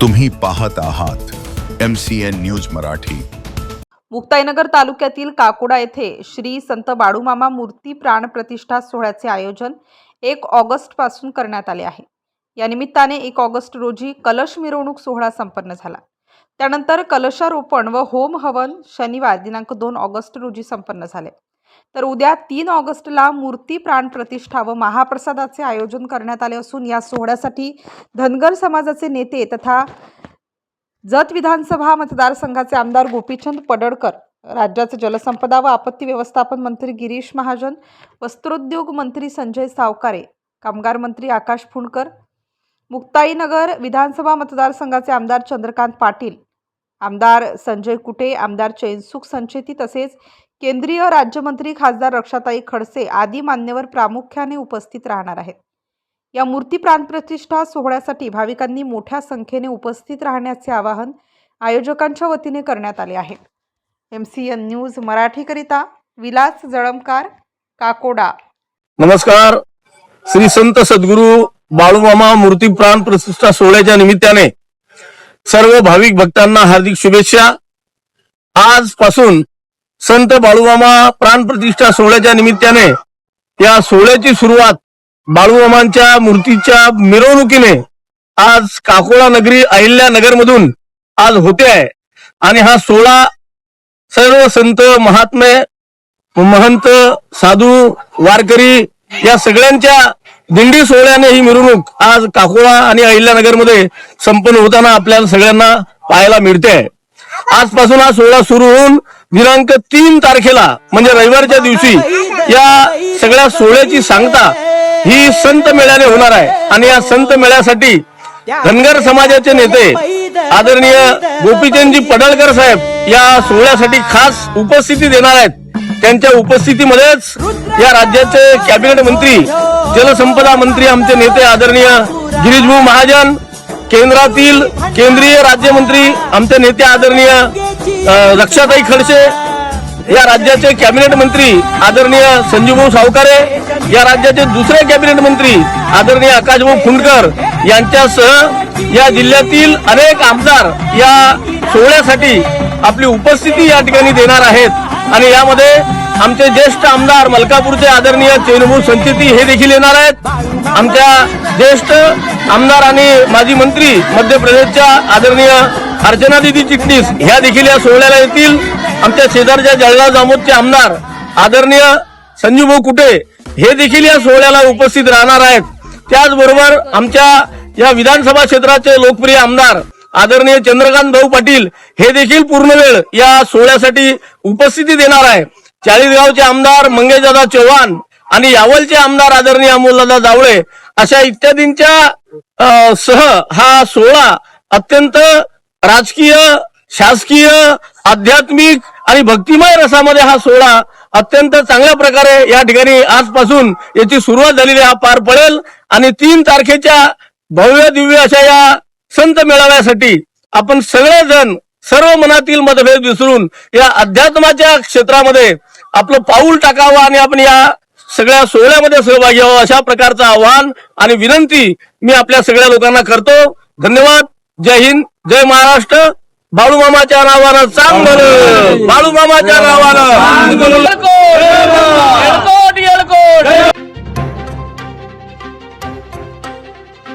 तुम्ही पाहत आहात M C N news Marathi. Muktainagar तालुक्यातील काकोडा येथे श्री संत बाळूमामा मूर्ती प्राण प्रतिष्ठा सोहळ्याचे आयोजन एक ऑगस्टपासून करण्यात आले आहे. या निमित्ताने एक ऑगस्ट रोजी कलश मिरवणूक सोहळा संपन्न झाला. त्यानंतर कलशारोपण व होम हवन शनिवार दिनांक दोन ऑगस्ट रोजी संपन्न झाले. तर उद्या तीन ऑगस्टला मूर्ती प्राण प्रतिष्ठा व महाप्रसादाचे आयोजन करण्यात आले असून या सोहळ्यासाठी धनगर समाजाचे नेते तथा जत विधानसभा मतदारसंघाचे आमदार गोपीचंद पडळकर राज्याचे जलसंपदा व आपत्ती व्यवस्थापन मंत्री गिरीश महाजन वस्त्रोद्योग मंत्री संजय सावकारे कामगार मंत्री आकाश फुंडकर मुक्ताईनगर विधानसभा मतदारसंघाचे आमदार चंद्रकांत पाटील आमदार संजय कुटे आमदार चैनसुख संचेती तसेच केंद्रीय राज्यमंत्री खासदार रक्षाताई खडसे आदी मान्यवर प्रामुख्याने उपस्थित राहणार आहेत. या मूर्ती प्राणप्रतिष्ठा सोहळ्यासाठी भाविकांनी मोठ्या संख्येने उपस्थित राहण्याचे आवाहन आयोजकांच्या वतीने करण्यात आले आहे. एम सी एन न्यूज मराठीकरिता विलास जळमकार काकोडा. नमस्कार. श्री संत सद्गुरू बाळूमामा मूर्ती प्राण प्रतिष्ठा सोहळ्याच्या निमित्ताने सर्व भाविक भक्तांना हार्दिक शुभेच्छा. आजपासून संत बाळूमामा प्राण प्रतिष्ठा सोहळ्याच्या निमित्ताने या सोहळ्याची सुरुवात बाळूमामांच्या मूर्तीच्या मिरवणुकीने आज काकोळा नगरी अहिल्या नगर मधून आज होते आहे. आणि हा सोहळा सर्व संत महात्मे महंत साधू वारकरी या सगळ्यांच्या दिंडी सोहळ्याने ही मिरवणूक आज काकोळा आणि अहिल्यानगरमध्ये संपन्न होताना आपल्याला सगळ्यांना पाहायला मिळते आजपासून हा सोहळा सुरू होऊन दिनांक तीन तारखेला म्हणजे रविवारच्या दिवशी या सगळ्या सोहळ्याची सांगता ही संत मेळ्याने होणार आहे. आणि या संत मेळ्यासाठी धनगर समाजाचे नेते आदरणीय गोपीचंदजी पडळकर साहेब या सोहळ्यासाठी खास उपस्थिती देणार आहेत. त्यांच्या उपस्थितीमध्येच या राज्याचे कॅबिनेट मंत्री जलसंपदा मंत्री आमचे नेते आदरणीय गिरीशभाऊ महाजन केंद्रातील केंद्रीय राज्यमंत्री आमचे नेते आदरणीय अ, रक्षाताई खडसे या राज्याचे कॅबिनेट मंत्री आदरणीय संजीवभाऊ सावकारे या राज्याचे दुसरे कॅबिनेट मंत्री आदरणीय आकाशभाऊ फुंडकर यांच्यासह या जिल्ह्यातील अनेक आमदार या सोहळ्यासाठी आपली उपस्थिती या ठिकाणी देणार आहेत. आणि यामध्ये आमचे ज्येष्ठ आमदार मलकापूरचे आदरणीय चेनभाऊ संचेती हे देखील येणार आहेत. आमच्या ज्येष्ठ आमदार आणि माजी मंत्री मध्य प्रदेशच्या आदरणीय अर्चना दिदी चिटणीस ह्या देखील या सोहळ्याला येतील. आमच्या शेजारच्या जळगाव जामोदचे आमदार आदरणीय संजूभाऊ कुटे हे देखील या सोहळ्याला उपस्थित राहणार आहेत. त्याचबरोबर आमच्या या विधानसभा क्षेत्राचे लोकप्रिय आमदार आदरणीय चंद्रकांत भाऊ पाटील हे देखील पूर्ण वेळ या सोहळ्यासाठी उपस्थिती देणार आहे. चाळीसगावचे आमदार मंगेशदादा चव्हाण आणि यावलचे आमदार आदरणीय अमोलदादा जावळे अशा इत्यादींच्या सह हा सोहळा अत्यंत राजकीय शासकीय आध्यात्मिक आणि भक्तिमय रसामध्ये हा सोहळा अत्यंत चांगल्या प्रकारे या ठिकाणी आजपासून याची सुरुवात झालेली हा पार पडेल आणि तीन तारखेच्या भव्य दिव्य अशा या संत मेळाव्यासाठी आपण सगळेजण सर्व मनातील मतभेद विसरून या अध्यात्माच्या क्षेत्रामध्ये आपलं पाऊल टाकावं आणि आपण या सगळ्या सोहळ्यामध्ये सहभागी व्हावं अशा प्रकारचं आव्हान आणि विनंती मी आपल्या सगळ्या लोकांना करतो. धन्यवाद. जय हिंद. जय महाराष्ट्र. बाळूमामाच्या नावानं चांगलं बाळूमामाच्या नावानं.